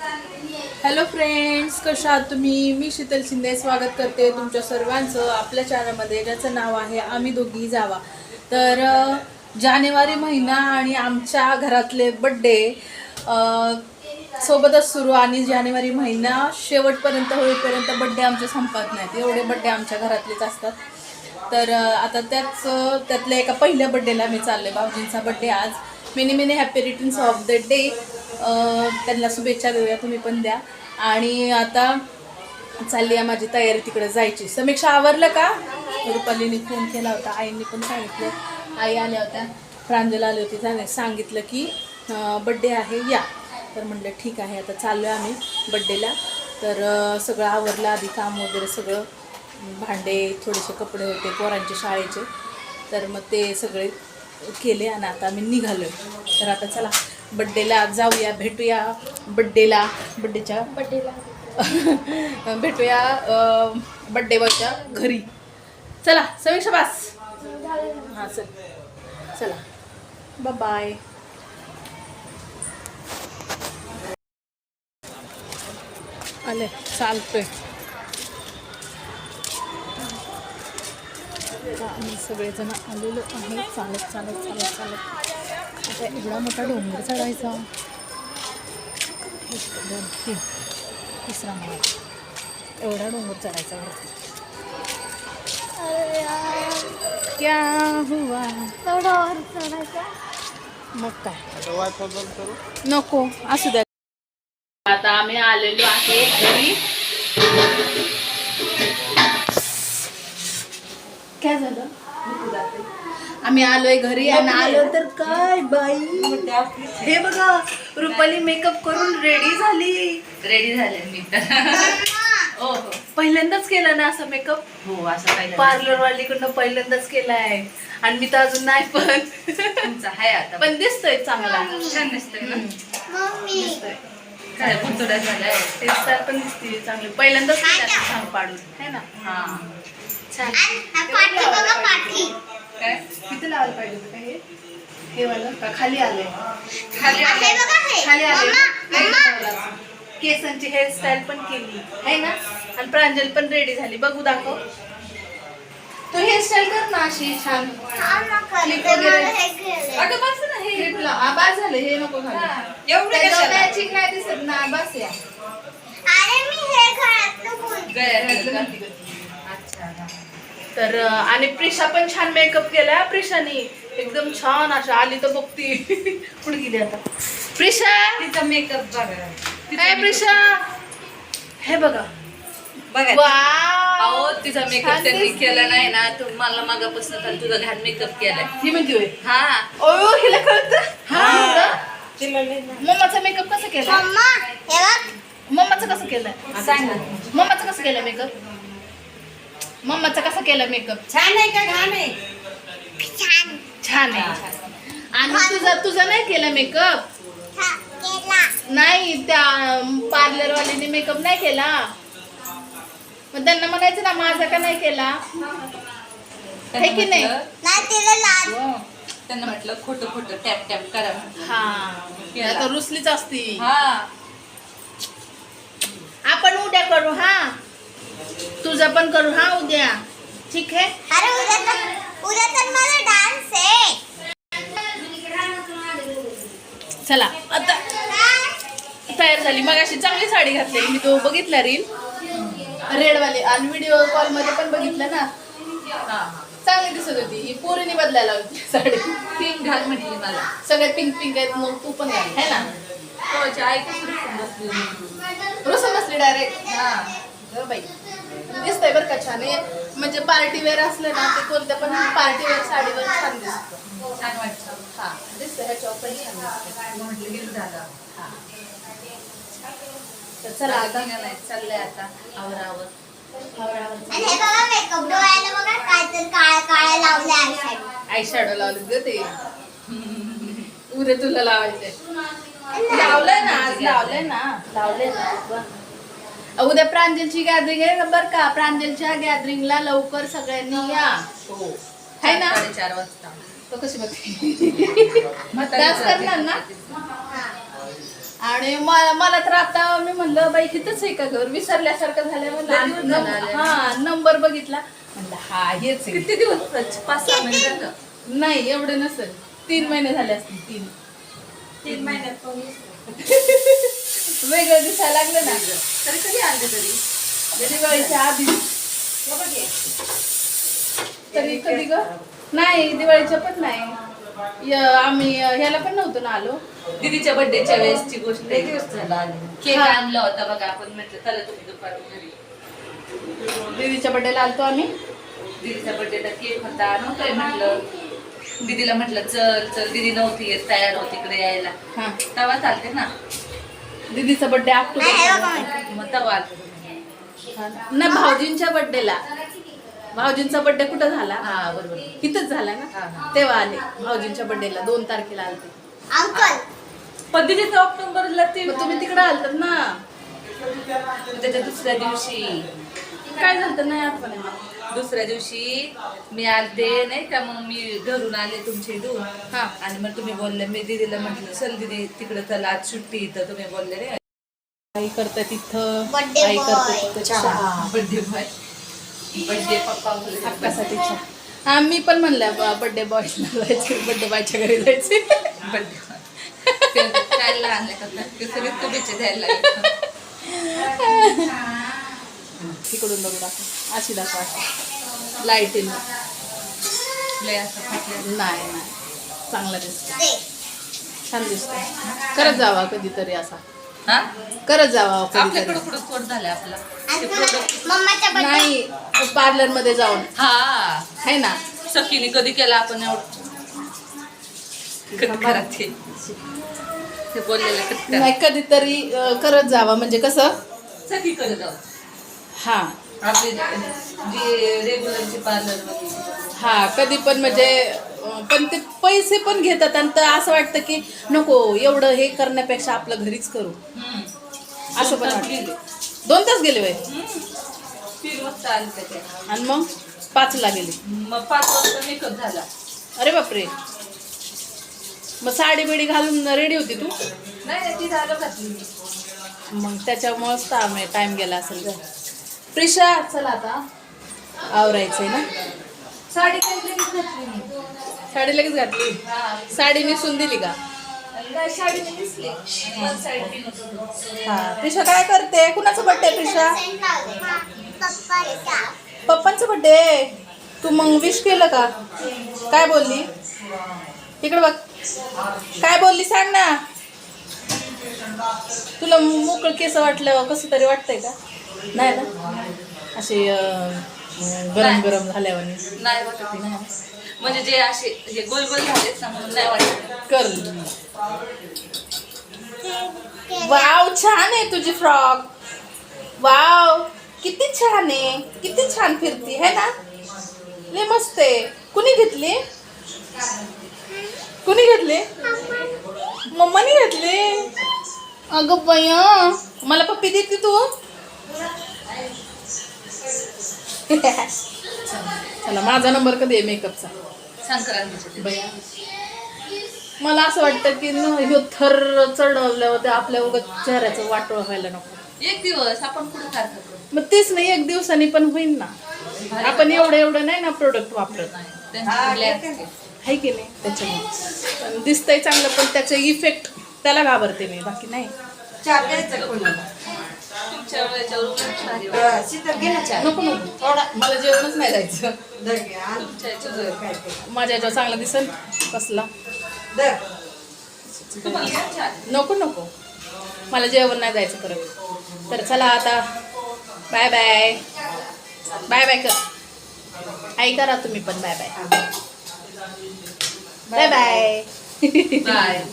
Hello friends कशा आहात तुम्ही? मी शीतल शिंदे स्वागत करते तुमच्या सर्वांचं आपल्या चॅनलमध्ये ज्याचं नाव आहे आम्ही दोघी जावा. तर जानेवारी महिना आणि आमच्या घरातले बड्डे सोबतच सुरू आणि जानेवारी महिना शेवटपर्यंत होईपर्यंत बड्डे आमचे संपत नाहीत. एवढे बड्डे आमच्या घरातलेच असतात. तर आता त्याच त्यातल्या एका पहिल्या बड्डेला मी चालले भाऊजींचा बड्डे आज. Many many happy returns of the day त्यांना शुभेच्छा देऊया तुम्ही पण द्या. आणि आता चालली आहे माझी तयारी तिकडे जायची. समीक्षा आवरलं का? रुपालीने फोन केला होता आईंनी पण सांगितलं. आई आल्या होत्या. प्रांजला आली होती त्याने सांगितलं की बड्डे आहे या. तर म्हटलं ठीक आहे आता चाललो आहे आम्ही बड्डेला तर सगळं आवरलं आधी काम वगैरे सगळं. भांडे थोडेसे कपडे होते पोरांचे शाळेचे. तर मग ते सगळे केले आणि आता आम्ही निघालो तर आता चला. बड्डेला जाऊया भेटूया. बड्डेला बड्डेच्या बड्डेला भेटूया बड्डे बॉयच्या घरी. चला समीक्षा बास हां चल. चला. बाय आले चालतोय. आम्ही सगळेजण आलेलो आहे. चालत चालत चालत चालत. आता एवढा मोठा डोंगर चढायचा. एक, दोन तीन तिसरा माळा एवढा डोंगर चढायचा वरती. अरे यार, क्या हुआ मग काय नको असू द्या आता आम्ही आलेलो आहे घरी. काय झालं? आम्ही आलोय घरी आणि आलो तर काय बाई? हे बघा रुपाली मेकअप करून रेडी झाली. रेडी झाले मी तर. हो हो. पहिल्यांदाच केला ना असा मेकअप हो असं काही पार्लर वालीकडनं पहिल्यांदाच केलाय. आणि मी तर अजून नाही पण. तुमचा आहे आता. पण दिसतोय चांगला. छान दिसतंय ना. दिसतोय. काय पुतळा झालाय? हेअरस्टाईल पण दिसते चांगली. पहिल्यांदाच केलं छान पाडून. है ना? हा. छान. काय? लावायला पाहिजे होतं हे? हे वालं का खाली आलंय? खाली आलंय. खाली आले केसांची हेअरस्टाईल पण केली. आहे ना? आणि प्रांजल पण रेडी झाली. बघू दाखव. तू हेअरस्टाईल कर ना अशी छान. अगं बस ना हे. क्लिप लाव आ, बस झालं. हे नको हा. घालू एवढं कशाला? नाही दिसत ना. बस या. गळ्यात. तर आणि प्रिशा पण छान मेकअप केलाय. प्रिशानी एकदम छान अशा आली तर बघती. कुठे गेली आता? प्रिशा! तिचा मेकअप बघा. काय प्रिशा! हे बघा. बघा. अहो तिचा मेकअप त्यांनी. केला नाही ना. तू मला मागापासून तर तुझा घाण मेकअप केलाय. ही म्हणते होय हा. ओ हिला कळत? हा. मम्माचा मेकअप कसं केला मम्माचं कसं केलं सांग ना. मम्माचं कसं केलं मेकअप मम्माचं कसं केलं मेकअप छान आहे का? घाण आहे? छान. आहे. आणि तुझा तुझा नाही केला मेकअप नाही त्या पार्लर वालीने मेकअप नाही केला? मग त्यांना म्हणायचं ना माझा का नाही केला? आहे की नाही? हो. त्यांना म्हटलं खोटं खोटं टॅप टॅप करा म्हटलं. हा. आता रुसलीच असती. हा. आपण उद्या करू हा? तुझा पण करू हा उद्या. ठीक आहे? अरे उद्या तर उद्या तर मला डान्स आहे. चला आता तयार झाली. मग अशी चांगली साडी घातली मी तो बघितला रील. रेडवाली आणि व्हिडिओ कॉलमध्ये पण बघितलं ना? हा. चांगली दिसत होती. ही पोरीने बदलायला होती साडी. पिंक घाल म्हटली मला. सगळे पिंक पिंक आहेत मग तू पण घाल. है ना? रुसून बसली. रुसून बसली डायरेक्ट हा. बाई. दिसतंय बरं का छान. हे म्हणजे पार्टी वेअर असलं ना ते कोणत्या पण पार्टी वेअर साडीवर छान दिसतं. छान वाटतं हा दिसतं ह्याच्यावर पण छान दिसतं म्हटलं गेलं झालं हा. तर चला आता. नाही चाललंय आता आवर आवर आणि हे बघा मेकअप डोळ्याला बघा काय तर काळ्या काळ्या लावल्या आयशॅडो आय शॅडो लावले ग ते. उद्या तुला लावायचंय लावलंय ना आज लावलंय ना. लावलंय ना. उद्या प्रांजलची गॅदरिंग आहे बरं का? प्रांजलच्या गॅदरिंगला लवकर सगळ्यांनी या. हो. है ना? चार वाजता. तो कशी बघते? डान्स करणार ना? आणि म- मला तर आता मी म्हणलं बाई तिथंच आहे का घर? विसरल्यासारखं झालं. म्हणलं. हा नंबर बघितला. म्हणलं हा हेच आहे. किती दिवस? पाच सहा महिने झालं. नाही एवढे नसेल. तीन महिने झाले असतील तीन. तीन महिन्यात वेगळं दिसायला लागलं ना. तरी कधी आणले तरी? दिवाळीच्या आधी. तरी कधी ग? नाही दिवाळीच्या पण नाही. आम्ही ह्याला पण नव्हतो ना आलो. दीदीच्या बर्थडेच्या वेळेसची गोष्ट आहे. केक हा. आणला होता बघा आपण म्हटलं चला तुम्ही दुपारून घरी. दीदीच्या बड्डेला आलतो आम्ही. दीदीचा बर्थडेचा केक होता नव्हतंय म्हटलं. दीदीला म्हटलं चल चल दीदी नव्हती येत तयार होती इकडे यायला. हा. तेव्हा चालते ना. दीदीचा बड्डे ऑक्टोबर. नाही भाऊजींच्या बड्डेला भाऊजींचा बड्डे कुठं झाला? हा बरोबर. इथंच झाला ना. तेव्हा आले भाऊजींच्या बड्डेला दोन तारखेला आलते. अंकल. पण दीदीचा ऑक्टोबरला ते तुम्ही तिकडे आलतात ना. त्याच्या दुसऱ्या दिवशी. काय झालं नाही आठवण. दुसऱ्या दिवशी मी आलते नाही का? मग मी घरून आले तुमच्या इथून. हा. आणि मग तुम्ही बोलले मी दीदीला म्हटलं चल दीदी तिकडे चला आज सुट्टी इथं. तुम्ही बोलले रे आई करतात तिथं Birthday आई boy. करतात तिथं चहा. बर्थडे बॉय बर्थडे पप्पा हक्कासाठी चहा. हा मी पण म्हणलं बड्डे बॉयला जायचे बड्डे बॉयच्या घरी जायचे. बर्थडे काय लहान लेकरं, ते सगळे द्यायला लागले. तिकडून बघू दाखव. अशी दाखव अशी. लाईटीन. नाही नाही. चांगला दिसतो छान दिसतो करत जावा कधीतरी असा. हा? करत जावा आपल्याकडे कुठं स्फोट झालाय आपला? ते product- नाही पार्लरमध्ये जाऊन. हा. है ना? सखीने कधी केला आपण एवढं? कधी करा ते? ते बोललेलं कधी. नाही कधीतरी अं, करत जावा. म्हणजे कसं? सखी करत जाऊ हा. आपले जे रेग्युलरचे पार्लर हा कधी पण म्हणजे पण ते पैसे पण घेतात आणि तर असं वाटतं की नको एवढं हे करण्यापेक्षा आपलं घरीच करू. असं पण दोन तास गेले. वय आले त्याच्या आणि मग? पाचला गेले मग पाच वाजता मेकअप झाला. अरे बापरे. मग साडी बिडी घालून रेडी होती तू? नाही नाही ती झालं घातली मी मग त्याच्यामुळंच टाइम टाइम गेला असेल प्रिशा चला आता. आवरायचंय ना? साडी काही लगेच घातली मी साडी लगेच घातली? साडी नेसून दिली का? काय साडी मी दिसली. हा प्रिशा काय करते? कुणाचा बड्डे प्रिशा? पप्पाचा पप्पांचा बड्डे तू मग विश केलं का? काय बोलली? इकडे बघ. काय बोलली सांग ना. तुला मोकळं केस वाटलं कसं तरी वाटतंय का? नाही ना? असे गरम गरम झाल्यावर नाही वाटत. म्हणजे जे असे हे गोल गोल म्हणून नाही वाटत. कर. वाव छान आहे तुझी फ्रॉक. वाव किती छान आहे. किती छान फिरती है ना? लय मस्त आहे. कुणी घेतली? कुणी घेतली? मम्मानी घेतली? अगं बया मला पप्पी देते तू? चला माझा नंबर कधी आहे मेकअपचा? बया. मला असं वाटतं की न ह्यो थर चढवल्यावर ते आपल्या उगत चेहऱ्याचं वाटोळ व्हायला नको. एक दिवस आपण कुठं मग तेच नाही एक दिवसाने पण होईल ना. आपण एवढं एवढं नाही ना प्रोडक्ट वापरत. आहे. की नाही? त्याच्यामुळे. पण दिसतंय चांगलं पण त्याचे इफेक्ट त्याला घाबरते मी बाकी नाही. शीतल घे ना चहा. नको नको. थोडा. मला जेवणच नाही जायचं धर घे, आण. तुमच्या याच्यावर काय ते. माझ्या याच्यावर चांगला दिसेल कसला धर. तुम्हाला घ्या चहा. नको नको. मला जेवण नाही जायचं परत. तर चला आता. बाय बाय बाय बाय कर. आई करा तुम्ही पण. Bye bye bye bye bye